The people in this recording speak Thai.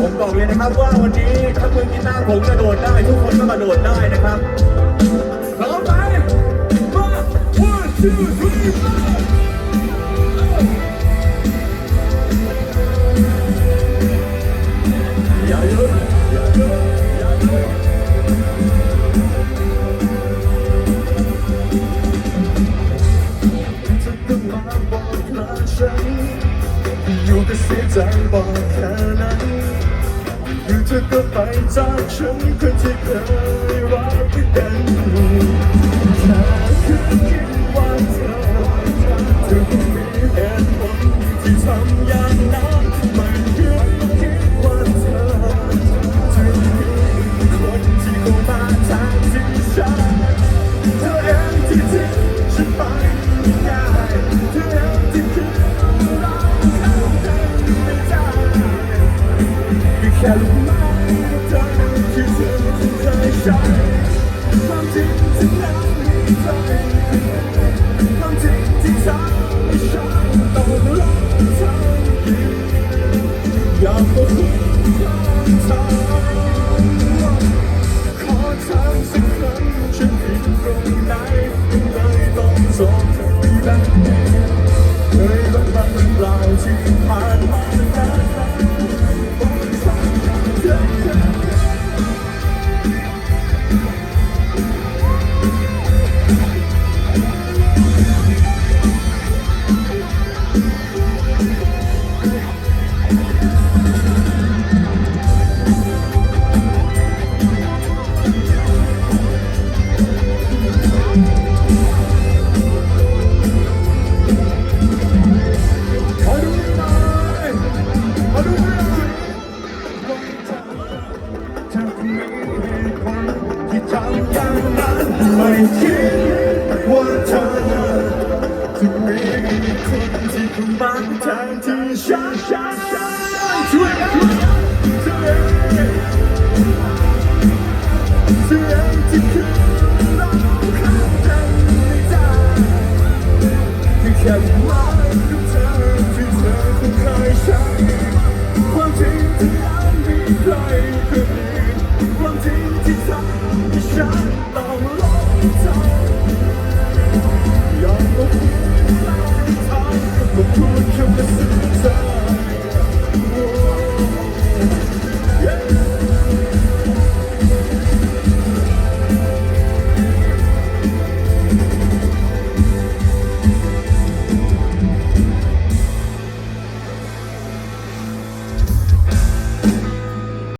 ผมบอกเลยนะครับว่าวันนี้ถ้ามือกีตาร์ผมกระโดดได้ ทุกคนก็กระโดดได้นะครับพร้อมไหมมา one two three four อย่าหยุดอย่าหยุดอย่าหยุดจะต้องมาบอกลาฉันอยู่ก็เสียใจบอกแค่ไหน อยู่เธอก็ไปจากฉันคนที่เคยรักกันแค่คืนคิดว่าเธอเธอ เคยรักบ้างหรือเปล่าที่ผ่านมา ไม่คิดว่าเธอจะมีคนที่เข้ามาแทนที่ฉันช่วยกัน